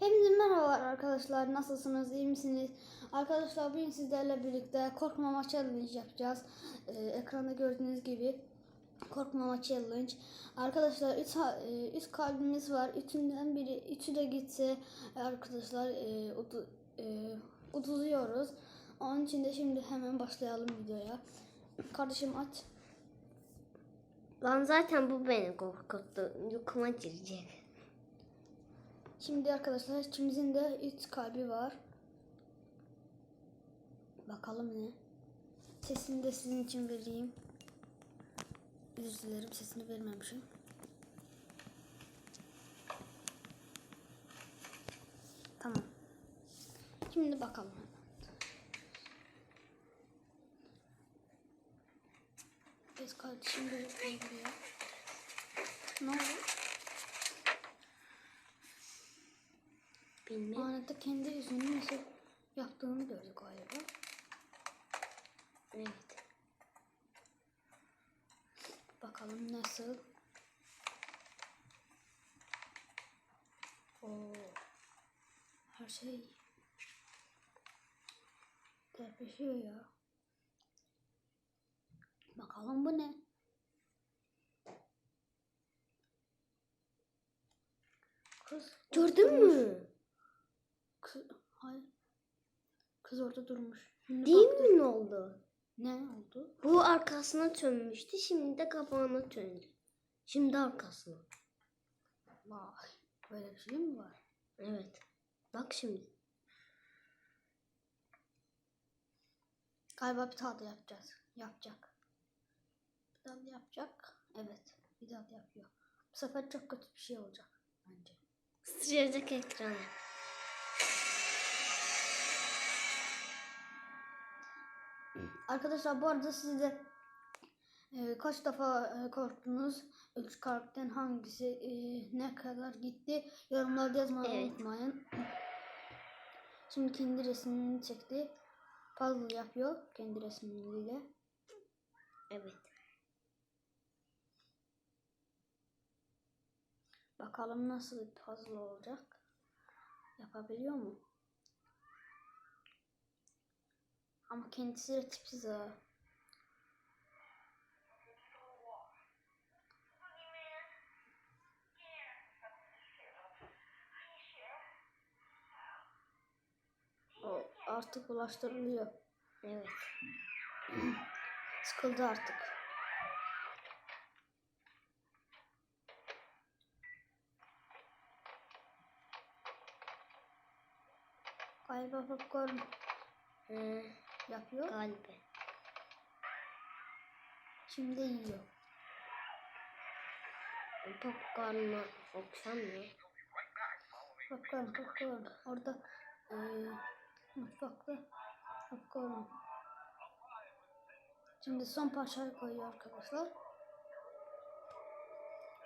Hepinize merhabalar arkadaşlar. Nasılsınız? iyi misiniz? Arkadaşlar bugün sizlerle birlikte korkmama challenge yapacağız. Ee, ekranda gördüğünüz gibi korkmama challenge. Arkadaşlar üç, e, üç kalbimiz var. Üçünden biri, üçü de gitse arkadaşlar e, udu, e. Onun için de şimdi hemen başlayalım videoya. Kardeşim aç. Lan zaten bu beni korkuttu. Yukuma girecek. Şimdi arkadaşlar ikimizin de üç kalbi var. Bakalım ne? Sesini de sizin için vereyim. Özür sesini vermemişim. Tamam. Şimdi bakalım. Biz kardeşim böyle. Ne oldu? Bilmiyorum. Anında kendi yüzünü nasıl yaptığını gördü galiba. Evet. Bakalım nasıl. Oo. Her şey terpeşiyor ya. Bakalım bu ne? Kız Gördün mü? Kız, hayır. Kız orada durmuş. Şimdi Değil baktı. mi ne oldu? Ne oldu? Bu arkasına dönmüştü. Şimdi de kapağına döndü. Şimdi arkasına. Vay. Böyle bir şey mi var? Evet. Bak şimdi. Galiba bir daha da yapacağız. Yapacak. Bir daha da yapacak. Evet. Bir daha da yapıyor. Bu sefer çok kötü bir şey olacak. Bence. Sıcacık ekranı. Arkadaşlar bu arada siz de e, kaç defa e, korktunuz? Üç kalpten hangisi e, ne kadar gitti? Yorumlarda yazmayı Evet. unutmayın. Şimdi kendi resmini çekti. Puzzle yapıyor kendi resmiyle. Evet. Bakalım nasıl bir puzzle olacak. Yapabiliyor mu? Ama kendisi de tipsiz ha. O artık ulaştırılıyor. Evet. Sıkıldı artık. Galiba popcorn Ee, yapıyor. galiba. Şimdi yiyor. Popcorn'la okşamıyor. Popcorn, popcorn. Orada eee mutfakta popcorn. Şimdi son parçayı koyuyor arkadaşlar.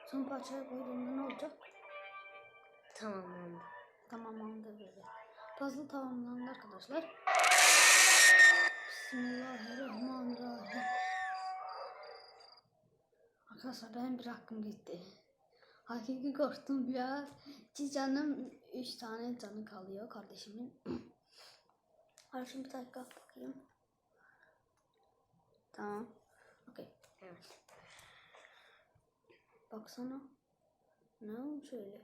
Son parçayı koyduğunda ne olacak? Tamamlandı. Tamamlandı böyle. Puzzle tamamlandı arkadaşlar. Bismillahirrahmanirrahim. Arkadaşlar benim bir hakkım gitti. Hakiki korktum biraz. İki canım, üç tane canı kalıyor kardeşimin. Kardeşim bir dakika bakayım. Tamam. Okey. Evet. Baksana. Ne olmuş öyle?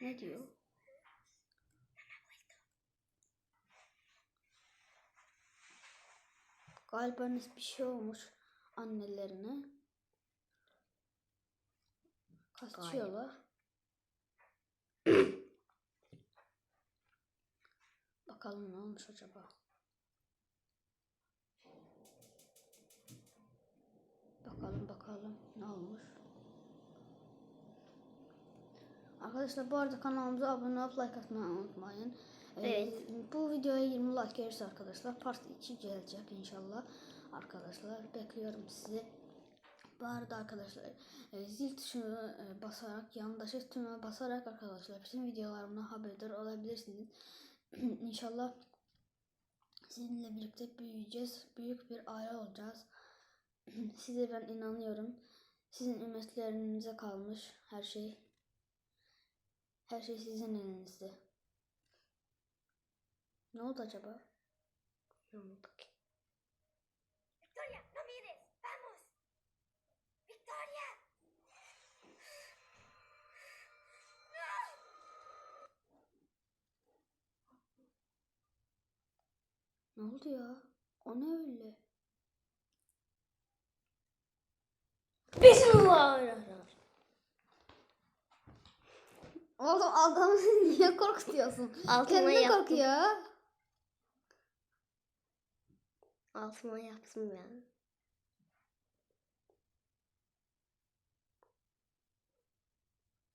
Ne diyor? Galiba bir şey olmuş annelerine. Kaçıyorlar. Bakalım ne olmuş acaba? Bakalım bakalım ne olmuş. Arkadaşlar bu arada kanalımıza abone olup like atmayı unutmayın. Ee, Evet. Bu videoya 20 like gelirse arkadaşlar part 2 gelecek inşallah. Arkadaşlar bekliyorum sizi. Bu arada arkadaşlar e, zil tuşunu e, basarak yanındaki tuşuna basarak arkadaşlar bütün videolarımdan haberdar olabilirsiniz. İnşallah sizinle birlikte büyüyeceğiz. Büyük bir aile olacağız. Size ben inanıyorum. Sizin ümitlerinize kalmış her şey. Her şey sizin elinizde. Ne oldu acaba? Ne oldu ki? Victoria, no mires. Vamos. Victoria. Ne oldu ya? O ne öyle? Bismillahirrahmanirrahim. Oğlum adamı niye korkutuyorsun? Altıma Kendine yaptım. kork ya. Altıma yaptım ya.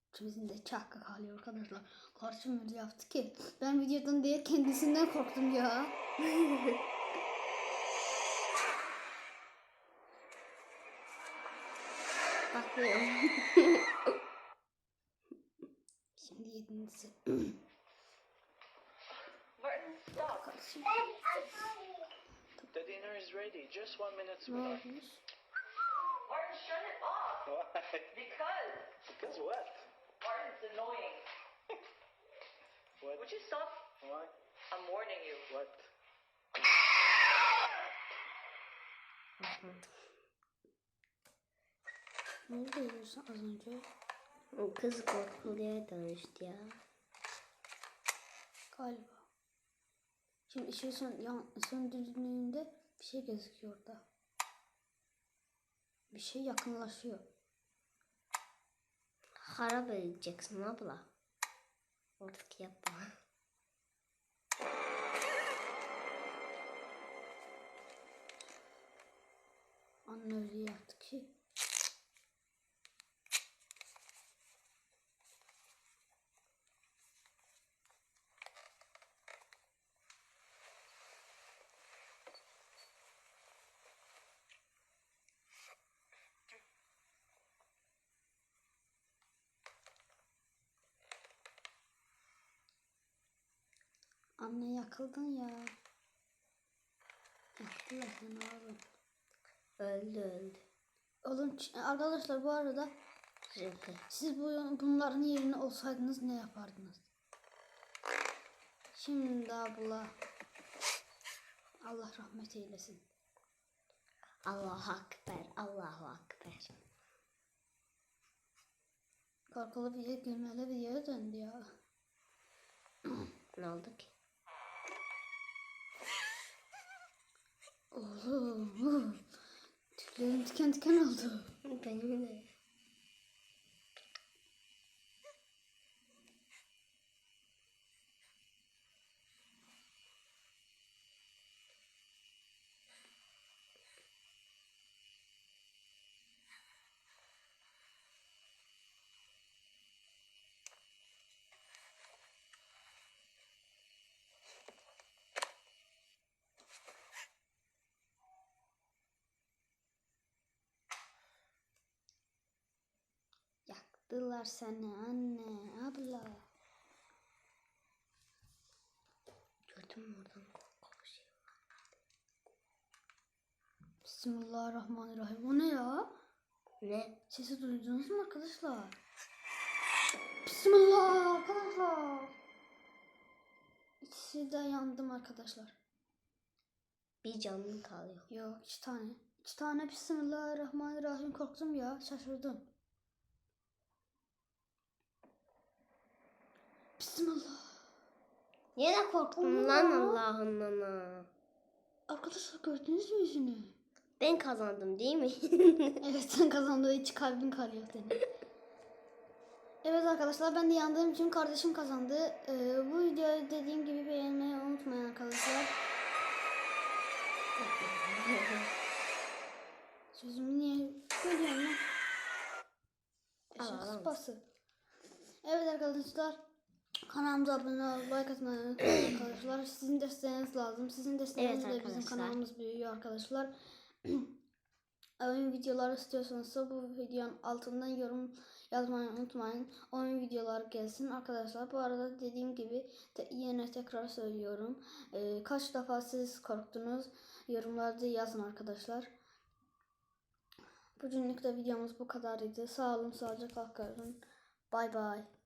İkimizin de çakka kalıyor arkadaşlar. Karşım öyle yaptı ki. Ben videodan değil kendisinden korktum ya. Bakmıyorum. Şimdi stop. Kardeşim The dinner is ready. Just one minute, ne sweetheart. olmuş? Martin, shut it off. Why? Because Because what? Martin's annoying. What? Would you stop? Why? I'm warning you. What? Ne oldu ya az önce? O kız korkuluya dönüştü ya. Galiba. Şimdi ışığı sön yan söndürdüğünde bir şey gözüküyor orada. Bir şey yakınlaşıyor. Harap edeceksin abla. Artık yapma. Anne öyle yaptı ki. Anne yakıldın ya. Yaktılar seni oğlum. Öldü öldü. Oğlum arkadaşlar bu arada Çünkü siz bu bunların yerine olsaydınız ne yapardınız? Şimdi abla Allah rahmet eylesin. Allahu Akber, Allahu Akber. Korkulu bir gülmeli bir yere döndü ya. Ne oldu ki? Oğlum. Tüylerim diken diken oldu. Benim de. Yaktılar seni anne abla. Gördün mü oradan? Bismillahirrahmanirrahim. O ne ya? Ne? Sesi duydunuz mu arkadaşlar? Bismillah arkadaşlar. İkisi de yandım arkadaşlar. Bir canın kalıyor. Yok iki tane. İki tane Bismillahirrahmanirrahim korktum ya şaşırdım. Bismillah. Niye de korktun lan Allah'ın ana? Arkadaşlar gördünüz mü yüzünü? Ben kazandım değil mi? Evet sen kazandın hiç kalbin kalıyor senin. Evet arkadaşlar ben de yandığım için kardeşim kazandı. Ee, bu videoyu dediğim gibi beğenmeyi unutmayın arkadaşlar. Sözümü niye bölüyorum lan? Sıpası. Evet arkadaşlar. Kanalımıza abone ol, like atmayı unutmayın arkadaşlar. Sizin desteğiniz lazım. Sizin desteğinizle bizim arkadaşlar. kanalımız büyüyor arkadaşlar. Oyun videoları istiyorsanız bu videonun altından yorum yazmayı unutmayın. Oyun videoları gelsin arkadaşlar. Bu arada dediğim gibi te- yine tekrar söylüyorum. Ee, kaç defa siz korktunuz? Yorumlarda yazın arkadaşlar. Bugünlük de videomuz bu kadar idi. Sağ olun, sağlıcakla kalın. Bay bay.